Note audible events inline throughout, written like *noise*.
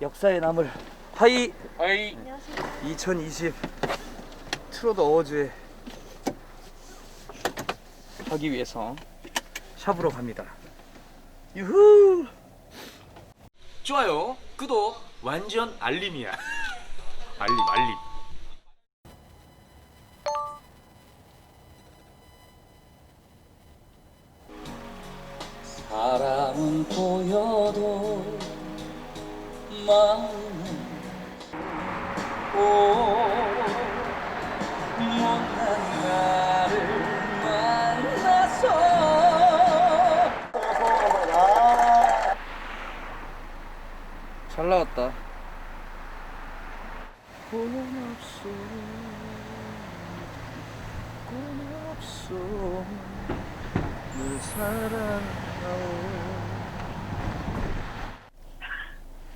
역사에 남을 하이 아이 2020 트로트 어워즈에 하기 위해서 샵으로 갑니다. 유후! 좋아요 구독 완전 알림이야 *laughs* 알림 알림 잘 나왔다. 없어 없어 늘 사랑하오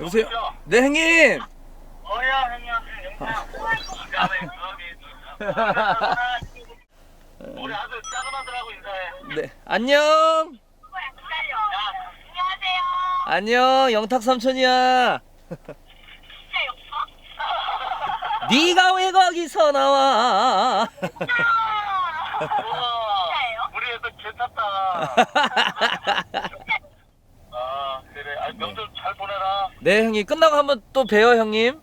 여보세요? 네 형님! 뭐야 형님 영상 우리 아들 작은 아들하고 인사해 네 안녕! 안녕하세요 안녕 영탁 삼촌이야 진짜 영상? 네가 왜 거기서 나와 우와 우리 애들 괜찮다 아 명절 잘 보내라. 네 형님. 끝나고 한번 또 봬요 형님.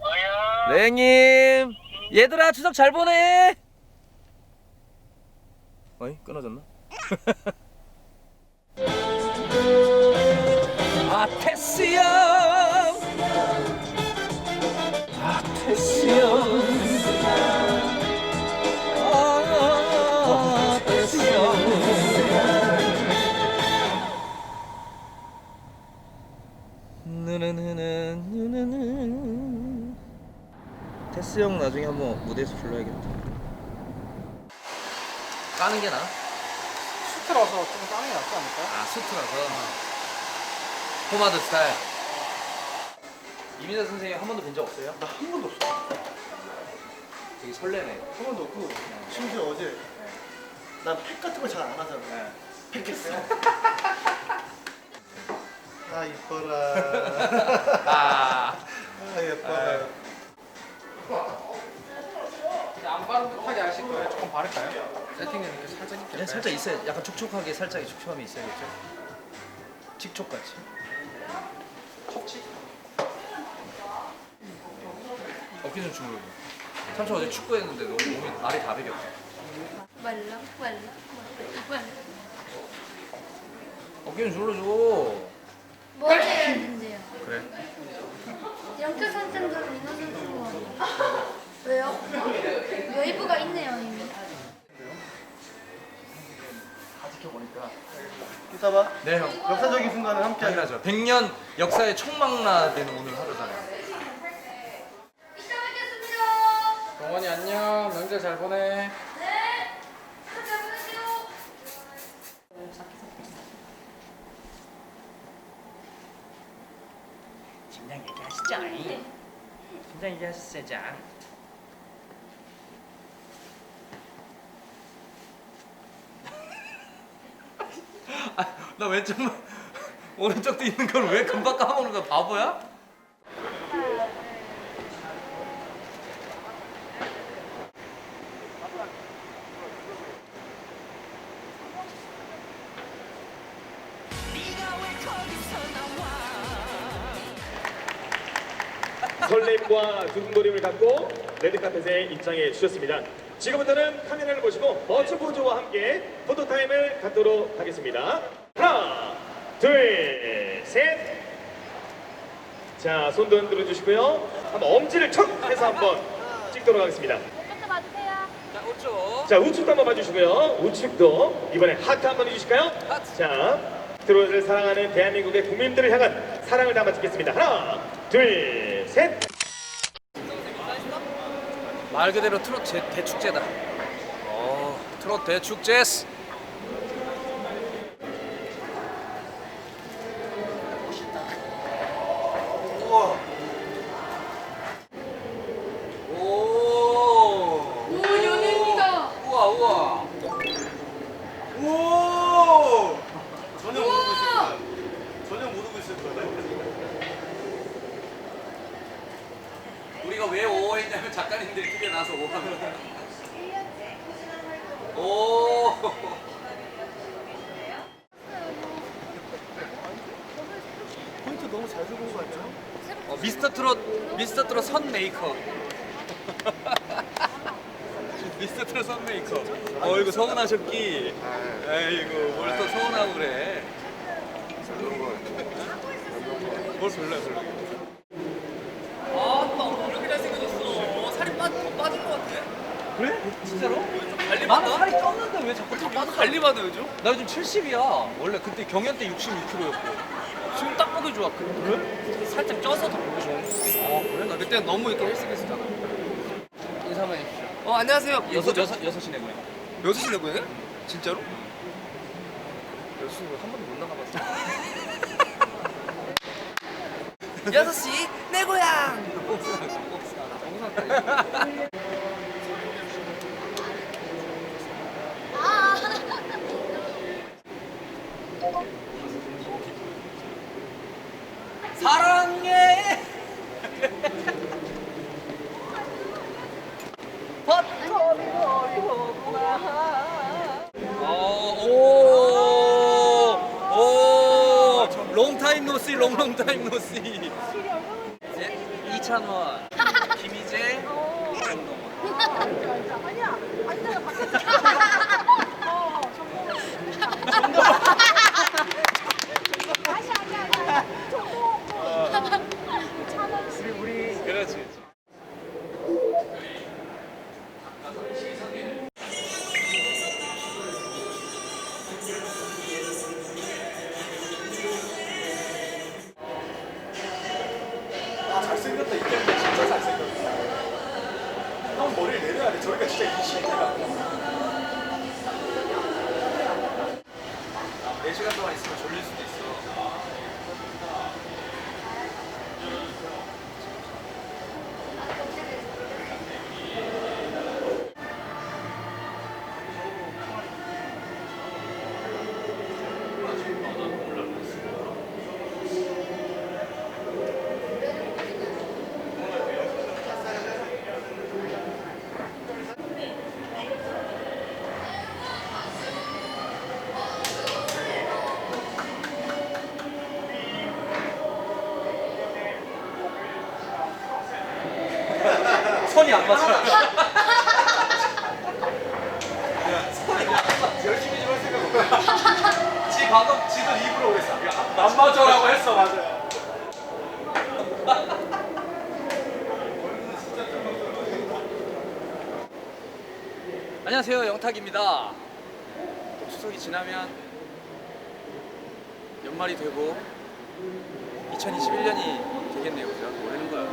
어야. 네 형님. 얘들아 추석 잘 보내. 어이 끊어졌나? *laughs* 아 테스 형. 아, 테스 형 테스 형 나중에 한번 무대에서 불러야겠다 까는 게 나아? 수트라서 좀 땀이 낫지 않을까? 아 수트라서 포마드 스타일 이민자 선생님 한 번도 뵌 적 없어요? 나 한 번도 없어. 되게 설레네 한 번도 없고 심지어 어제 난 팩 같은 거잘안 하잖아. 네. 팩했어. 아 이뻐라. 아 아 예뻐라. 안 바른 듯하게 하실 거예요? 조금 바를까요? 세팅되니까 살짝 입게 그냥 살짝 있어야 약간 촉촉하게 살짝 촉촉함이 있어야겠죠? 칙촉같이 촉칙? 어깨 좀 주물러줘 삼촌 어제 축구했는데 너무 몸이 날이 다 베겼다 말랑 말랑 말랑 어깨 좀 주물러줘 뭐 해야 되는데요? 그래. 영표 선생들은 민호 선수고 왜요? 웨이브가 있네요 이미. 다 지켜보니까. 이따 네형. 역사적인 순간을 함께 하자. 당연하죠. 100년 역사의 총망라 되는 오늘 하루잖아요. 이따 뵙겠습니다. 동원이 안녕. 명절 잘 보내 얘기하시죠 아, 나 왼쪽만 오른쪽도 있는 걸 왜 금방 까먹는 거야 바보야? 설렘과 두근거림을 갖고 레드카펫에 입장해 주셨습니다. 지금부터는 카메라를 보시고 멋진 포즈와 함께 포토타임을 갖도록 하겠습니다. 하나, 둘, 셋. 자, 손도 흔들어 주시고요. 한번 엄지를 척 해서 한번 찍도록 하겠습니다. 이쪽도 봐주세요 자 오른쪽 자, 우측도 한번 봐주시고요. 우측도 이번에 하트 한번 해주실까요? 자, 트로트를 사랑하는 대한민국의 국민들을 향한 사랑을 담아 찍겠습니다. 하나, 둘, 셋. 말 그대로 트롯 제, 대축제다. 어 트롯 대축제스 오 오 연예인이다 우와 우와 전혀 모르고 있을 거야. 전혀 모르고 있을 거야. 왜 오 했냐면 작가님들이 크게 나서 오 하면 오 포인트 너무 잘 들어온 거 아니야? 어, 미스터 트롯 미스터 트롯 선 메이커. *laughs* 미스터 트롯 선 메이커. 어 이거 서운하셨기. 에이고 뭘또 서운하고 그래. 뭘 별로야 별로. 아, 왜 이렇게 잘생겨졌어? 살이 빠, 더 빠진 것 같아. 그래? 진짜로? 나는? 살이 쪘는데 왜 자꾸 더 빠져? 관리 받아 요즘? 나 요즘 70이야. 원래 그때 경연 때 66kg였고. 지금 딱 보기 좋아. 그래? 살짝 쪄서 더 보기 좋은 거. 어 그래? 나 그때 너무 이렇게 헬스했었잖아. 인사 한번 해주시죠. 어, 안녕하세요. 여섯 여섯 여섯 시내 고향. 여섯 시내 고향? 진짜로? 고향 한 번도 못 나가봤어. 여섯 시 내 고향. *laughs* 아. 시간 동안 있으면 졸릴 수도 있어. 손이 안 맞아. 손이 안 맞아. 열심히 좀 할 생각 없어. 지 방금 지도 입으로 그랬어. 안 맞아라고 했어, 맞아. 안녕하세요, 영탁입니다. 또 추석이 지나면 연말이 되고 2021년이 되겠네요, 그죠? 올해는 거야.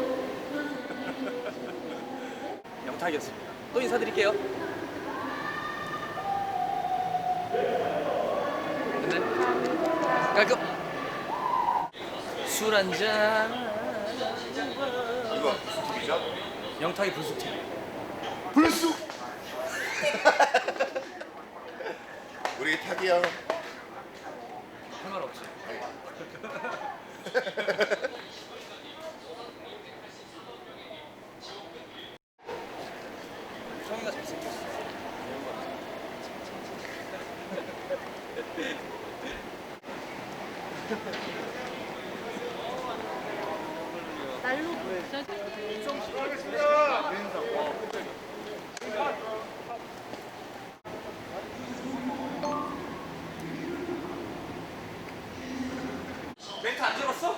영탁이었습니다. 또 인사드릴게요. 근데 깔끔. 술 한잔. 이거 팀이죠? 영탁이 불쑥 팀. 불쑥 *laughs* 우리 타기 형 상관없지. 멘트 안 들었어? *laughs*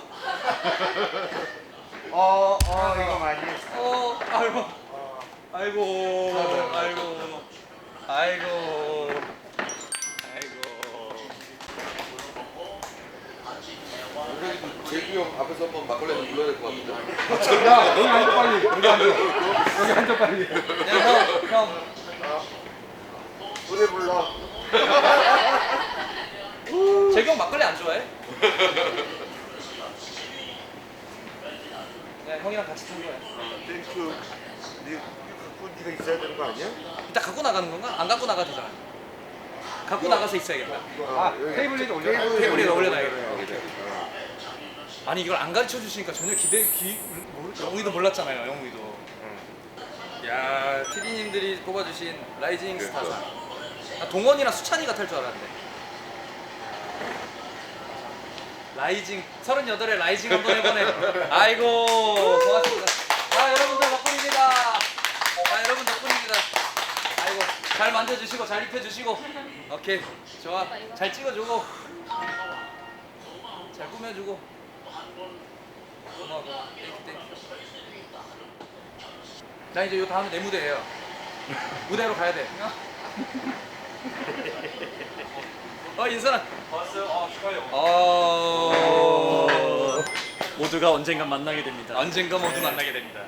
어, 어 이거 많이 했어. 어, 아이고, 아이고, 아이고, 아이고, 아이고. 재규 형 앞에서 한번 막걸리 한잔 불러야 될 것 같은데. 야, 형, 형. 노래 불러. 재경 막걸리 안 좋아해? *laughs* 네, 형이랑 같이 탄 거야. 땡큐 네 갖고 네가 있어야 되는 거 아니야? 이따 갖고 나가는 건가? 안 갖고 나가도 되잖아. 갖고 나가서 있어야겠다. 아, 테이블 위에 올려 테이블 위에 올려놔야겠다. 어. 아니 이걸 안 가르쳐 주시니까 전혀 기대 기 모르- 영웅이도 몰랐잖아요. 영웅이도. 야 TD님들이 뽑아주신 라이징. 스타상. 아, 동원이랑 수찬이가 탈 줄 알았는데. 라이징 38에 라이징 한번 해보네. 아이고 고맙습니다. 아 여러분 들 덕분입니다. 아 여러분 덕분입니다. 아이고 잘 만져주시고 잘 입혀주시고 오케이 좋아 잘 찍어주고 잘 꾸며주고 고마워 땡큐 땡큐 자 이제 요 다음에 내 무대예요 무대로 가야 돼 어, 인선아. 왔어요? 아 축하해요. 어. 모두가 언젠간 만나게 됩니다. 언젠가 모두 만나게 됩니다.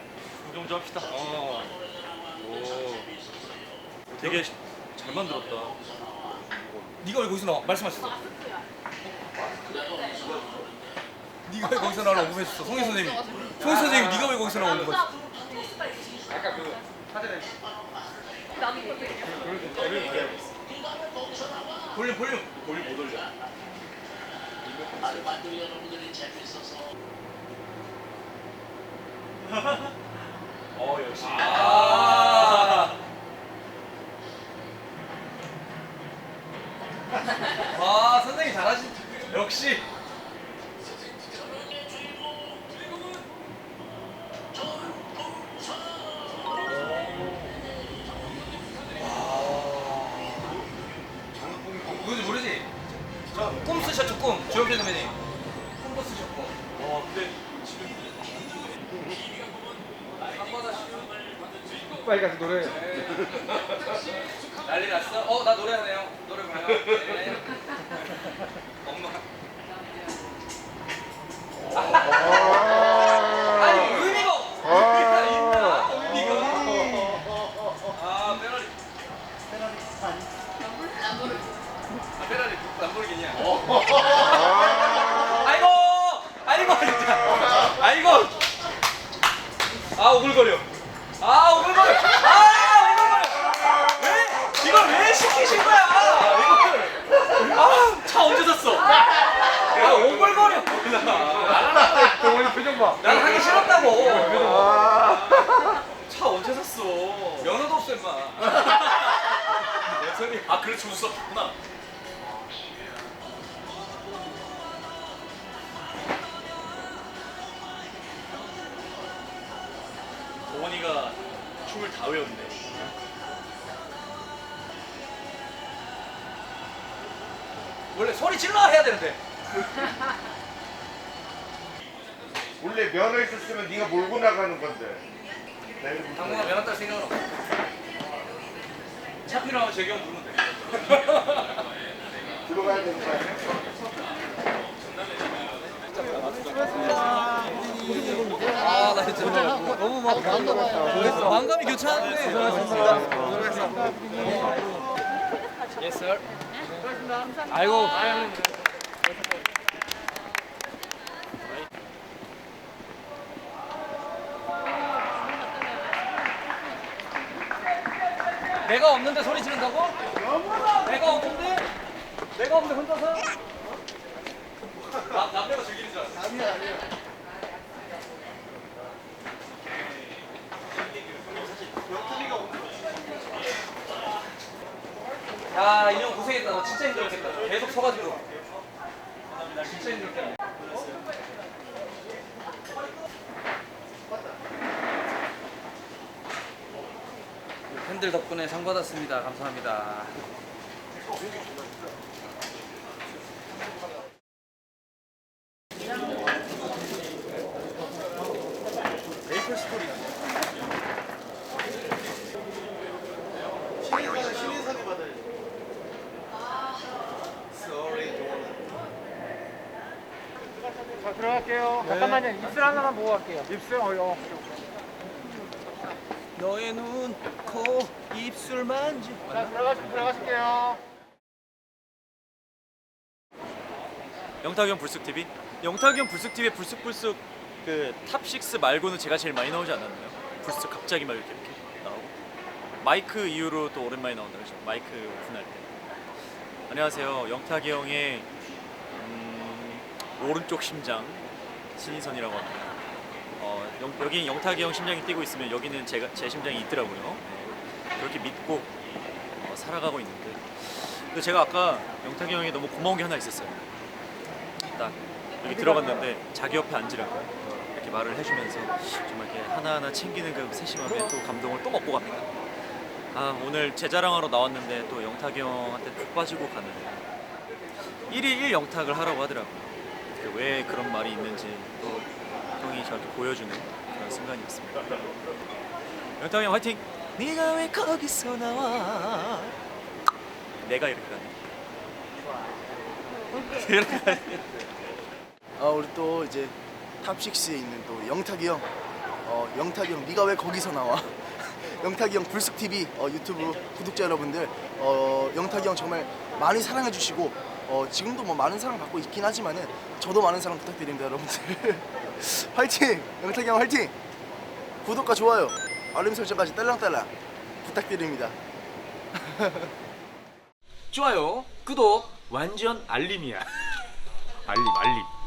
구경 좀 합시다. 어. 오. 되게 잘 만들었다. 네가 왜 거기서 나와? 말씀하셨어. 네가 왜 거기서 나오라고 궁금했었어. 송혜 선생님. 송혜 선생님, 네가 왜 거기서 나오는 거지? 아까 그 사전에 볼륨, 볼륨. 볼륨 못 올려. *laughs* 어 역시. 아. 와, 선생님 잘하신. 역시. 꿈 쓰셨죠, 꿈. 주영필 선배님. 꿈도 쓰셨고. 와 근데 빨리 가서 노래. 난리 났어? 어, 나 노래하네요. 노래 봐요. 네. 엄마. 아 아이고! 아이고, 진짜. 아이고! 아, 오글거려. 아, 오글거려. 아, 오글거려. 왜? 이걸 왜 시키신 거야? 이걸. 아, 차 언제 샀어? 아, 오글거려. 동원이 표정 봐. 난 하기 싫었다고. 차 언제 샀어? 면허도 없어, 임마. 내 소리. 아 그래 조수 없구나. 춤을 다 외웠네. 원래 소리 질러 해야 되는데. *laughs* 원래 면허 있었으면 네가 몰고 나가는 건데. 당분간 면허 딸 생각은 없어. 차 필요하면 재경 부르면 돼. 들어가야 되니까. 아, 나 진짜 너무 막 마음감이 교차하는데. Yes, sir. 아이고. 내가 없는데 소리 지른다고? 내가 없는데? 내가 없는데 혼자서? 나, 남자가 즐기는 줄 알았어. 야, 인형 고생했다. 너 진짜 힘들었겠다. 계속 서가지고. 나 진짜 힘들었겠다. 팬들 덕분에 상 받았습니다. 감사합니다. 메이플 스토리. 자 들어 갈게요. 잠깐만요. 입술 하나만 보고 갈게요. 입술 어 어. 너의 눈, 코, 입술 만지. 자 들어가 들어가실게요. 영탁이 형 불쑥 TV. 영탁이 형 불쑥 TV에 불쑥 불쑥 그 탑6 말고는 제가 제일 많이 나오지 않았나요? 불쑥 갑자기 막 이렇게, 이렇게 나오고 마이크 이후로 또 오랜만에 나온다 그죠? 마이크 오픈할 때. 안녕하세요. 영탁이 형의 음, 오른쪽 심장 신인선이라고 합니다. 어, 영, 여기 영탁이 형 심장이 뛰고 있으면 여기는 제가 제 심장이 있더라고요. 네. 그렇게 믿고 어, 살아가고 있는데. 근데 제가 아까 영탁이 형이 너무 고마운 게 하나 있었어요. 딱 여기 들어갔는데 자기 옆에 앉으라고 이렇게 말을 해주면서 정말 이렇게 하나하나 챙기는 그 세심함에 또 감동을 또 먹고 갑니다. 아 오늘 제 자랑하러 나왔는데 또 영탁이 형한테 푹 빠지고 가는 1일 1 영탁을 하라고 하더라고요. 그왜 그런 말이 있는지 또 형이 저한테 보여주는 그런 순간이었습니다. 영탁이 형 화이팅! 네가 왜 거기서 나와? 내가 이렇게 가네. *laughs* 아 우리 또 이제 탑6에 있는 또 영탁이 형 어, 영탁이 형 네가 왜 거기서 나와 *laughs* 영탁이 형 불쑥 TV 어, 유튜브 구독자 여러분들 어, 영탁이 형 정말 많이 사랑해 주시고 어, 지금도 뭐 많은 사랑 받고 있긴 하지만은 저도 많은 사랑 부탁드립니다 여러분들 *laughs* 화이팅 영탁이 형 화이팅 구독과 좋아요 알림 설정까지 딸랑딸랑 부탁드립니다 *laughs* 좋아요, 구독, 완전 알림이야. *laughs* 알림, 알림.